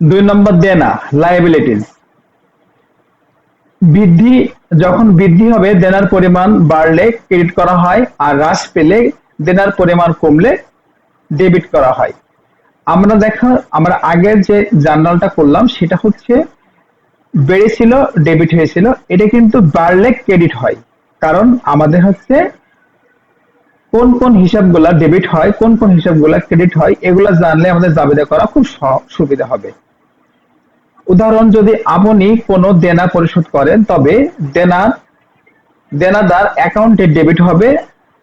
দুই নম্বর দেনা লাইবিলিটিস বৃদ্ধি, যখন বৃদ্ধি হবে, দেনার পরিমাণ বাড়লে ক্রেডিট করা হয়, আর হ্রাস পেলে দেনার পরিমাণ কমলে ডেবিট করা হয়। আমরা দেখা, আমরা আগের যে জার্নালটা করলাম, সেটা হচ্ছে বেড়েছিল ডেবিট হয়েছিল, এটা কিন্তু বাড়লে ক্রেডিট হয়। কারণ আমাদের হচ্ছে কোন কোন হিসাবগুলা ডেবিট হয়, কোন কোন হিসাবগুলা ক্রেডিট হয়, এগুলা জানলে আমাদের জাবেদা করা খুব সুবিধা হবে। উদাহরণ, যদি আপনি কোনো দেনা পরিশোধ করেন, তবে দেনা, দেনাদার অ্যাকাউন্টে ডেবিট হবে,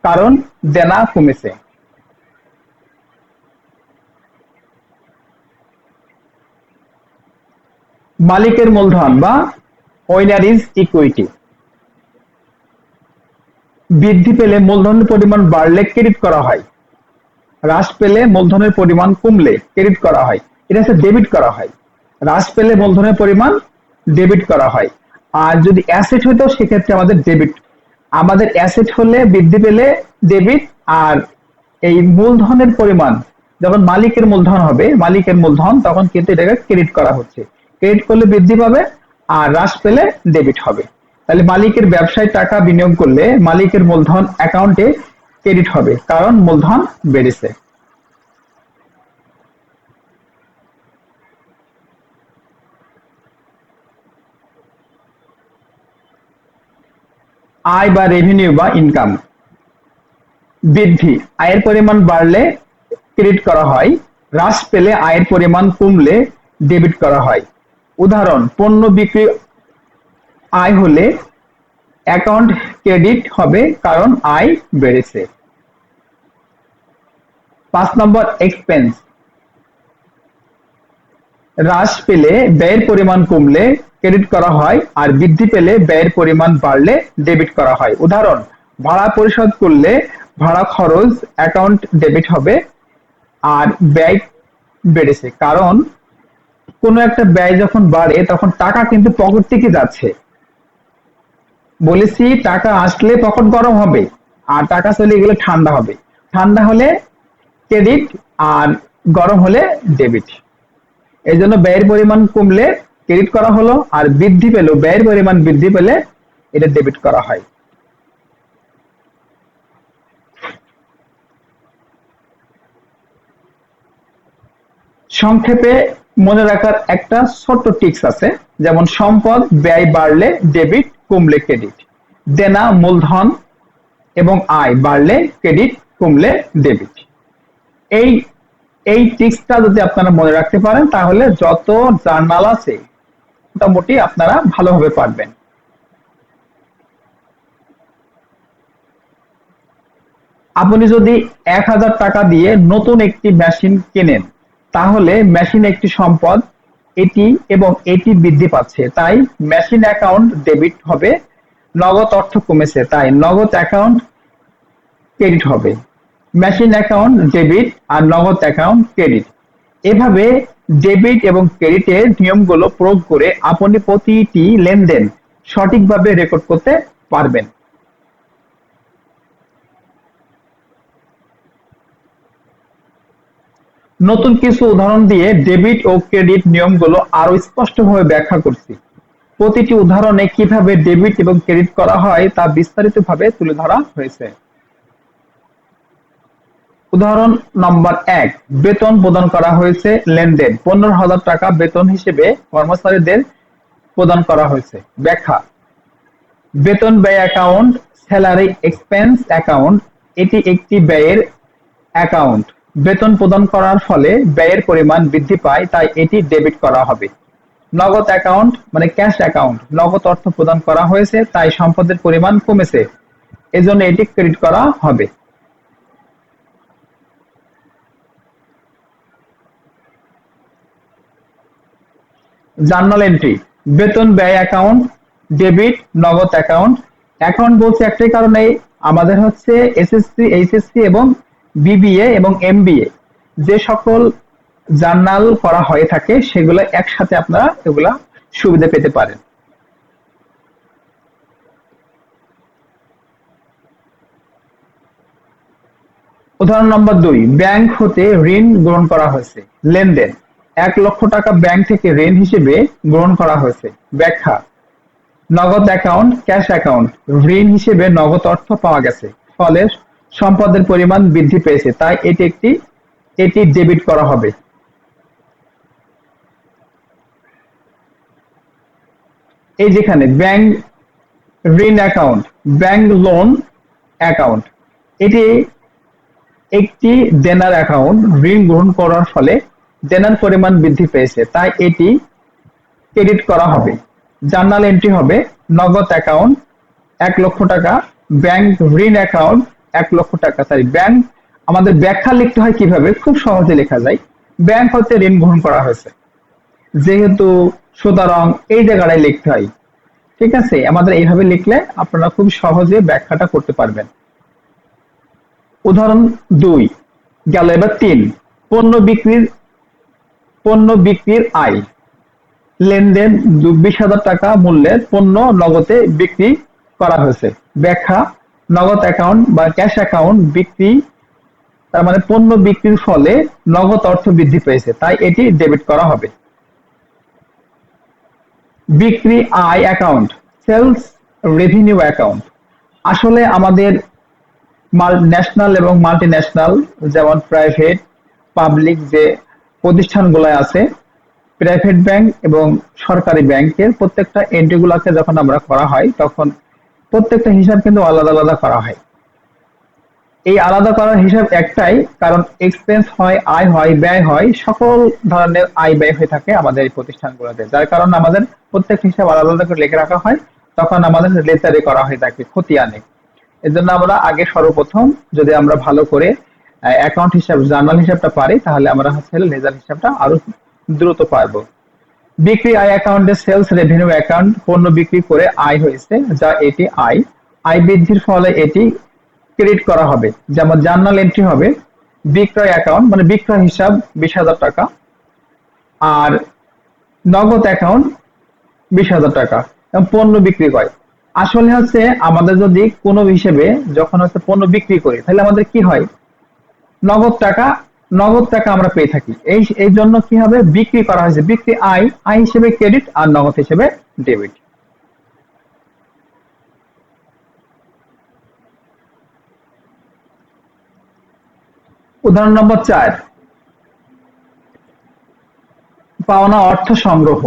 কারণ দেনা কমেছে। মালিকের মূলধন বা ওইনারিজ ইকুইটি বৃদ্ধি পেলে মূলধনের পরিমাণ বাড়লে ক্রেডিট করা হয়। হ্রাস পেলে মূলধনের পরিমাণ কমলে ক্রেডিট করা হয়। এটা হচ্ছে ডেবিট করা হয়। হ্রাস পেলে মূলধনের পরিমাণ ডেবিট করা হয়। আর যদি অ্যাসেট হইতো সেক্ষেত্রে আমাদের ডেবিট আমাদের অ্যাসেট হলে বৃদ্ধি পেলে ডেবিট আর এই মূলধনের পরিমাণ, যখন মালিকের মূলধন হবে, মালিকের মূলধন, তখন কিন্তু এটাকে ক্রেডিট করা হচ্ছে। ক্রেডিট করলে বৃদ্ধি পাবে, আর হ্রাস পেলে ডেবিট হবে। তাহলে মালিকের ব্যবসায় টাকা বিনিয়োগ করলে মালিকের মূলধন অ্যাকাউন্টে ক্রেডিট হবে, কারণ মূলধন বেড়েছে। আয় বা রেভিনিউ বা ইনকাম বৃদ্ধি। আয়ের পরিমাণ বাড়লে ক্রেডিট করা হয়, হ্রাস পেলে আয়ের পরিমাণ কমলে ডেবিট করা হয়। উদাহরণ, পণ্য বিক্রি আয় হলে অ্যাকাউন্ট ক্রেডিট হবে কারণ আয় বেড়েছে। পাঁচ নম্বর এক্সপেন্স হ্রাস পেলে ব্যয়ের পরিমাণ কমলে ক্রেডিট করা হয় আর বৃদ্ধি পেলে ব্যয়ের পরিমাণ বাড়লে ডেবিট করা হয়। উদাহরণ, ভাড়া পরিশোধ করলে ভাড়া খরচ অ্যাকাউন্ট ডেবিট হবে আর ব্যয় বেড়েছে। কারণ, কোনো একটা ব্যয় যখন বাড়ে, তখন টাকা কিন্তু পকেট থেকে যাচ্ছে। বলেছি, টাকা আসলে পকেট গরম হবে আর টাকা চলে গেলে ঠান্ডা হবে। ঠান্ডা হলে ক্রেডিট আর গরম হলে ডেবিট এই জন্য ব্যয়ের পরিমাণ কমলে ক্রেডিট করা হলো আর বৃদ্ধি পেল, ব্যয়ের পরিমাণ বৃদ্ধি পেলে এটা ডেবিট করা হয়। সংক্ষেপে মনে রাখার একটা ছোট্ট টিক্স আছে, যেমন সম্পদ, ব্যয় বাড়লে ডেবিট কমলে ক্রেডিট দেনা, মূলধন এবং আয় বাড়লে ক্রেডিট কমলে ডেবিট এই এই টিক্সটা যদি আপনারা মনে রাখতে পারেন, তাহলে যত জার্নাল আছে মোটামুটি আপনারা ভালোভাবে পারবেন। আপনি যদি এক হাজার টাকা দিয়ে নতুন একটি মেশিন কেনেন, তাহলে মেশিন একটি সম্পদ, এটি এবং এটি বৃদ্ধি পাচ্ছে। তাই মেশিন অ্যাকাউন্ট ডেবিট হবে, নগদ অর্থ কমেছে, তাই নগদ অ্যাকাউন্ট ক্রেডিট হবে। মেশিন অ্যাকাউন্ট ডেবিট আর নগদ অ্যাকাউন্ট ক্রেডিট এভাবে ডেবিট এবং ক্রেডিটের নিয়মগুলো প্রয়োগ করে আপনি প্রতিটি লেনদেন সঠিকভাবে রেকর্ড করতে পারবেন। নতুন কিছু উদাহরণ দিয়ে ডেবিট ও ক্রেডিট নিয়মগুলো আরও স্পষ্টভাবে ব্যাখ্যা করছি। প্রতিটি উদাহরণে কীভাবে ডেবিট এবং ক্রেডিট করা হয় তা বিস্তারিতভাবে তুলে ধরা হয়েছে। উদাহরণ নম্বর এক, বেতন প্রদান করা হয়েছে, লেনদেন। পনেরো হাজার টাকা বেতন হিসেবে কর্মচারীদের প্রদান করা হয়েছে। ব্যাখ্যা, বেতন ব্যয় অ্যাকাউন্ট, স্যালারি এক্সপেন্স অ্যাকাউন্ট, এটি একটি ব্যয়ের অ্যাকাউন্ট। বেতন প্রদান করার ফলে ব্যয়ের পরিমাণ বৃদ্ধি পায়, তাই এটি ডেবিট করা হবে। নগদ অ্যাকাউন্ট মানে ক্যাশ অ্যাকাউন্ট, নগদ অর্থ প্রদান করা হয়েছে, তাই সম্পদের পরিমাণ কমেছে। এজন্য এটি ক্রেডিট করা হবে। জার্নাল এন্ট্রি বেতন ব্যয় অ্যাকাউন্ট ডেবিট নগদ অ্যাকাউন্ট অ্যাকাউন্ট বলছে একটাই কারণে, আমাদের হচ্ছে এসএসসি এইচএসসি এবং বিবিএ এবং এমবিএ যে সকল জার্নাল করা হয়ে থাকে, সেগুলো একসাথে আপনারা এগুলা সুবিধা পেতে পারেন। উদাহরণ নম্বর দুই, ব্যাংক হতে ঋণ গ্রহণ করা হয়েছে, লেনদেন। এক লক্ষ টাকা ব্যাংক থেকে ঋণ হিসেবে গ্রহণ করা হয়েছে। ব্যাখ্যা, নগদ অ্যাকাউন্ট, ক্যাশ অ্যাকাউন্ট, ঋণ হিসেবে নগদ অর্থ পাওয়া গেছে। ফলে সম্পদের পরিমাণ বৃদ্ধি পেয়েছে। তাই এটি একটি, এটি ডেবিট করা হবে। এই যেখানে ব্যাংক ঋণ অ্যাকাউন্ট, ব্যাংক লোন অ্যাকাউন্ট, এটি একটি দেনার অ্যাকাউন্ট। ঋণ গ্রহণ করার ফলে দেনার পরিমাণ বৃদ্ধি পেয়েছে, তাই এটি ক্রেডিট করা হবে। জার্নাল এন্ট্রি হবে নগদ অ্যাকাউন্ট এক লক্ষ টাকা, ব্যাংক ঋণ অ্যাকাউন্ট এক লক্ষ টাকা। তাই ব্যাংক, আমাদের ব্যাখ্যা লিখতে হয় কীভাবে? খুব সহজে লেখা যায়। ব্যাংক হতে ঋণ গ্রহণ করা হয়েছে। যেহেতু সুতরাং এই জায়গাটায় লিখতে হয়। ঠিক আছে? আমাদের এইভাবে লিখলে আপনারা খুব সহজে ব্যাখ্যাটা করতে পারবেন। উদাহরণ দুই, গেল এবার তিন। পণ্য বিক্রির পণ্য বিক্রির আয়। লেনদেন বিশ হাজার টাকা মূল্যের পণ্য নগদে বিক্রি করা হয়েছে। ব্যাখ্যা, নগদ অ্যাকাউন্ট বা ক্যাশ অ্যাকাউন্ট বিক্রি, তার মানে পণ্য বিক্রির ফলে নগদ অর্থ বৃদ্ধি পেয়েছে, তাই এটি ডেবিট করা হবে। বিক্রি আয় অ্যাকাউন্ট সেলস রেভিনিউ অ্যাকাউন্ট আসলে আমাদের ন্যাশনাল এবং মাল্টি ন্যাশনাল যেমন প্রাইভেট পাবলিক যে প্রতিষ্ঠানগুলো আছে প্রাইভেট ব্যাংক এবং সরকারি ব্যাংকের প্রত্যেকটা এন্ট্রিগুলোকে যখন আমরা করা হয়, তখন প্রত্যেকটা হিসাব কিন্তু আলাদা আলাদা করা হয়। এই আলাদা করার হিসাব একটাই, কারণ এক্সপেন্স হয়, আয় হয়, ব্যয় হয়, সকল ধরনের আয় ব্যয় হয়ে থাকে আমাদের এই প্রতিষ্ঠানগুলোতে। যার কারণে আমাদের প্রত্যেক হিসাব আলাদা আলাদা করে লিখে রাখা হয়, তখন আমাদের লেজারে করা হয়ে থাকে, খতিয়ানে। এজন্য আমরা আগে সর্বপ্রথম যদি আমরা ভালো করে অ্যাকাউন্ট হিসাব জার্নাল হিসাবটা পারি, তাহলে আমরা হচ্ছে লেজার হিসাবটা আরও দ্রুত পারব। বিক্রি আয় অ্যাকাউন্টে সেলস রেভিনিউ অ্যাকাউন্ট পণ্য বিক্রি করে আয় হয়েছে, যা এটি আয়। আয় বৃদ্ধির ফলে এটি ক্রেডিট করা হবে, যেমন জার্নাল এন্ট্রি হবে, বিক্রয় অ্যাকাউন্ট মানে বিক্রয় হিসাব বিশ হাজার টাকা, আর নগদ অ্যাকাউন্ট বিশ হাজার টাকা পণ্য বিক্রি করে। আসলে হচ্ছে আমাদের যদি কোনো হিসেবে যখন হচ্ছে পণ্য বিক্রি করি, তাহলে আমাদের কি হয়? নগদ টাকা নগদ টাকা আমরা পেয়ে থাকি। এই এই জন্য কি হবে? বিক্রি করা হয়েছে। বিক্রি আয় আয় হিসেবে ক্রেডিট আর নগদ হিসেবে ডেবিট। উদাহরণ নম্বর চার। পাওনা অর্থ সংগ্রহ।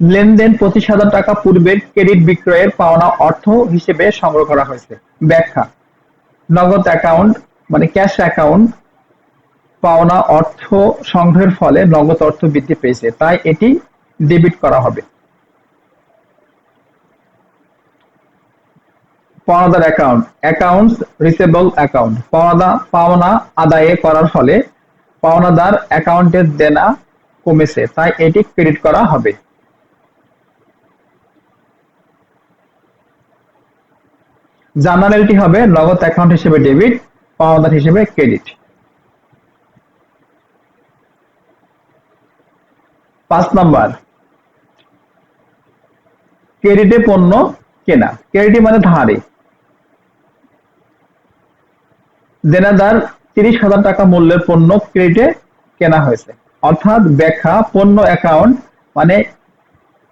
লেনদেন পঁচিশ হাজার টাকা পূর্বের ক্রেডিট বিক্রয়ের পাওনা অর্থ হিসেবে সংগ্রহ করা হয়েছে। ব্যাখ্যা। নগদ অ্যাকাউন্ট মানে ক্যাশ অ্যাকাউন্ট পাওনা অর্থ সংগ্রহের ফলে নগদ অর্থ বৃদ্ধি পেয়েছে। তাই এটি ডেবিট করা হবে। পাওনাদার অ্যাকাউন্ট অ্যাকাউন্টস রিসেবল অ্যাকাউন্ট পাওনা পাওনা আদায়ে করার ফলে পাওনাদার অ্যাকাউন্টের দেনা কমেছে। তাই এটি ক্রেডিট করা হবে। জার্নালটি হবে নগদ অ্যাকাউন্ট হিসেবে ডেবিট, পাওনাদার হিসেবে ক্রেডিট। পাঁচ নাম্বার, ক্রেডিটে পণ্য কেনা। ক্রেডিট মানে ধারে। দেনাদার তিরিশ হাজার টাকা মূল্যের পণ্য ক্রেডিটে কেনা হয়েছে। অর্থাৎ ব্যাখ্যা, পণ্য অ্যাকাউন্ট মানে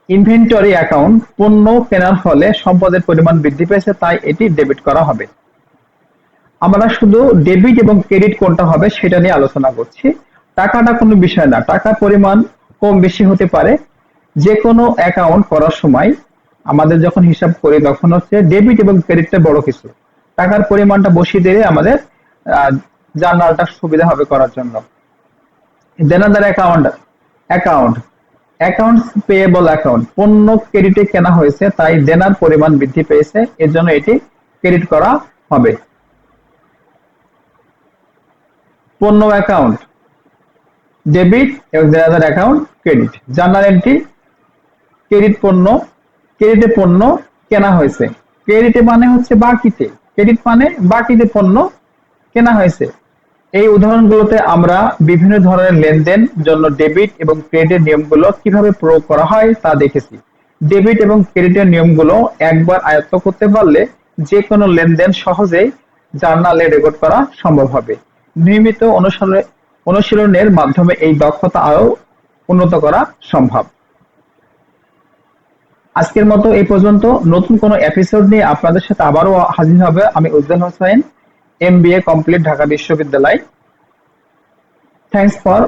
ইনভেন্টরি অ্যাকাউন্ট পণ্য কেনার ফলে সম্পদের পরিমাণ বৃদ্ধি পেয়েছে, তাই এটি ডেবিট করা হবে। আমরা শুধু ডেবিট এবং ক্রেডিট কোনটা হবে সেটা নিয়ে আলোচনা করছি। টাকাটা কোনো বিষয় না, টাকার পরিমাণ কম বেশি হতে পারে। যে কোনো অ্যাকাউন্ট করার সময় আমাদের যখন হিসাব করি তখন হচ্ছে ডেবিট এবং ক্রেডিটটা বড় কিছু। টাকার পরিমাণটা বসিয়ে দিলে আমাদের জার্নালটা সুবিধা হবে করার জন্য। দেনাদার account account accounts payable account পণ্য ক্রেডিটে কেনা হয়েছে, তাই দেনার পরিমাণ বৃদ্ধি পেয়েছে এর জন্য এটি ক্রেডিট করা হবে। পণ্য অ্যাকাউন্ট ডেবিট এবং দেনাদার account credit journal entry credit পণ্য ক্রেডিটে পণ্য কেনা হয়েছে। ক্রেডিটে মানে হচ্ছে বাকিতে। ক্রেডিট মানে বাকিতে পণ্য কেনা হয়েছে। এই উদাহরণগুলোতে আমরা বিভিন্ন ধরনের লেনদেন জন্য ডেবিট এবং ক্রেডিটের নিয়মগুলো কীভাবে প্রয়োগ করা হয় তা দেখেছি। ডেবিট এবং ক্রেডিটের নিয়মগুলো একবার আয়ত্ত করতে পারলে যে কোনো লেনদেন সহজেই জার্নালে রেকর্ড করা সম্ভব হবে। নিয়মিত অনুশীলনের মাধ্যমে এই দক্ষতা আরও উন্নত করা সম্ভব। আজকের মতো এই পর্যন্ত। নতুন কোনো এপিসোড নিয়ে আপনাদের সাথে আবারও হাজির হবে আমি উজ্জ্বল হোসেন। এম কমপ্লিট ঢাকা বিশ্ববিদ্যালয় থ্যাংকস ফর